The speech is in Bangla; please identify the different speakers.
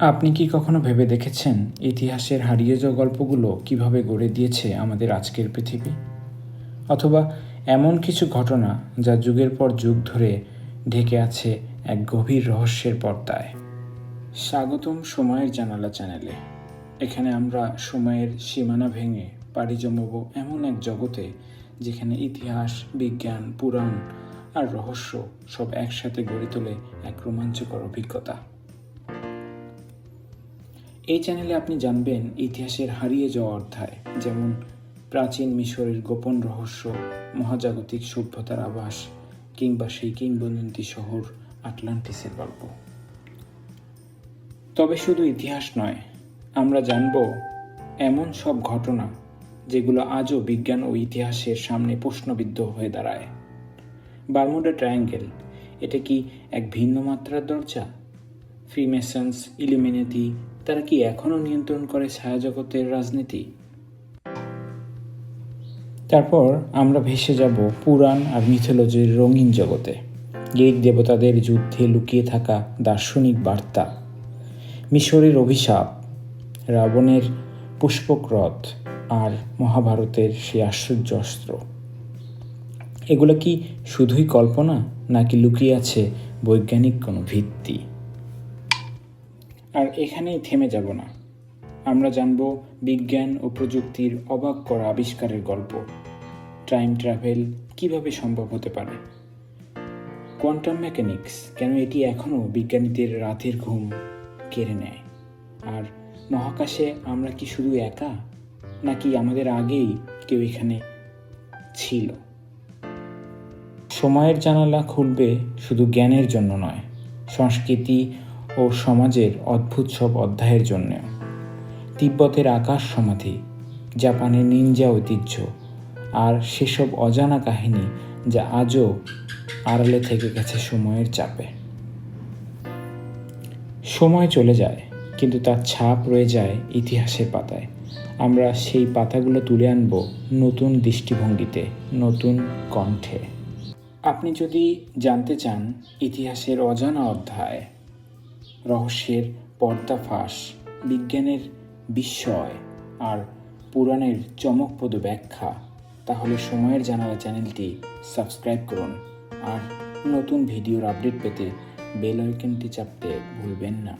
Speaker 1: আপনি কি কখনো ভেবে দেখেছেন ইতিহাসের হারিয়ে যাওয়া গল্পগুলো কীভাবে গড়ে দিয়েছে আমাদের আজকের পৃথিবী? অথবা এমন কিছু ঘটনা যা যুগের পর যুগ ধরে ঢেকে আছে এক গভীর রহস্যের পর্দায়? স্বাগতম সময়ের জানালা চ্যানেলে। এখানে আমরা সময়ের সীমানা ভেঙে পাড়ি জমাব এমন এক জগতে যেখানে ইতিহাস, বিজ্ঞান, পুরাণ আর রহস্য সব একসাথে গড়ে তোলে এক রোমাঞ্চকর অভিজ্ঞতা। এই চ্যানেলে আপনি জানবেন ইতিহাসের হারিয়ে যাওয়া অধ্যায়, যেমন প্রাচীন মিশরের গোপন রহস্য, মহাজাগতিক সভ্যতার আবাস কিংবা সেই কিংবদন্তি শহর আটলান্টিসের গল্প। তবে শুধু ইতিহাস নয়, আমরা জানব এমন সব ঘটনা যেগুলো আজও বিজ্ঞান ও ইতিহাসের সামনে প্রশ্নবিদ্ধ হয়ে দাঁড়ায়। বারমুডা ট্রায়াঙ্গেল, এটা কি এক ভিন্ন মাত্রার দরজা? ফ্রিমেসন্স ইলুমিনেটি, তারা কি এখনও নিয়ন্ত্রণ করে ছায়াজগতের রাজনীতি? তারপর আমরা ভেসে যাব পুরাণ আর মিথোলজির রঙিন জগতে। গ্রিক দেবতাদের যুদ্ধে লুকিয়ে থাকা দার্শনিক বার্তা। মিশরের অভিশাপ, রাবণের পুষ্পক রথ আর মহাভারতের সেই আশ্চর্য অস্ত্র। এগুলো কি শুধুই কল্পনা নাকি লুকিয়ে আছে বৈজ্ঞানিক কোনো ভিত্তি? আর এখানেই থেমে যাব না। আমরা জানব বিজ্ঞান ও প্রযুক্তির অবাক করা আবিষ্কারের গল্প। টাইম ট্রাভেল কীভাবে সম্ভব হতে পারে? কোয়ান্টাম মেকানিক্স কেন এটি এখনও বিজ্ঞানীদের রাতের ঘুম কেড়ে নেয়? আর মহাকাশে আমরা কি শুধু একা? নাকি আমাদের আগেই কেউ এখানে ছিল? সময়ের জানালা খুলবে শুধু জ্ঞানের জন্য নয়, সংস্কৃতি ও সমাজের অদ্ভুত সব অধ্যায়ের জন্যেও তিব্বতের আকাশ সমাধি, জাপানের নিনজা ঐতিহ্য, আর সেসব অজানা কাহিনী যা আজও আড়ালে থেকে গেছে সময়ের চাপে। সময় চলে যায়, কিন্তু তার ছাপ রয়ে যায় ইতিহাসের পাতায়। আমরা সেই পাতাগুলো তুলে আনব নতুন দৃষ্টিভঙ্গিতে, নতুন কণ্ঠে। আপনি যদি জানতে চান ইতিহাসের অজানা অধ্যায় রহস্যের পর্দাফাঁস বিজ্ঞানের বিস্ময় আর পুরাণের চমকপ্রদ ব্যাখ্যা। তাহলে সময়ের জানালা চ্যানেলটি সাবস্ক্রাইব করুন আর নতুন ভিডিওর আপডেট পেতে বেল আইকনটি চাপতে ভুলবেন না।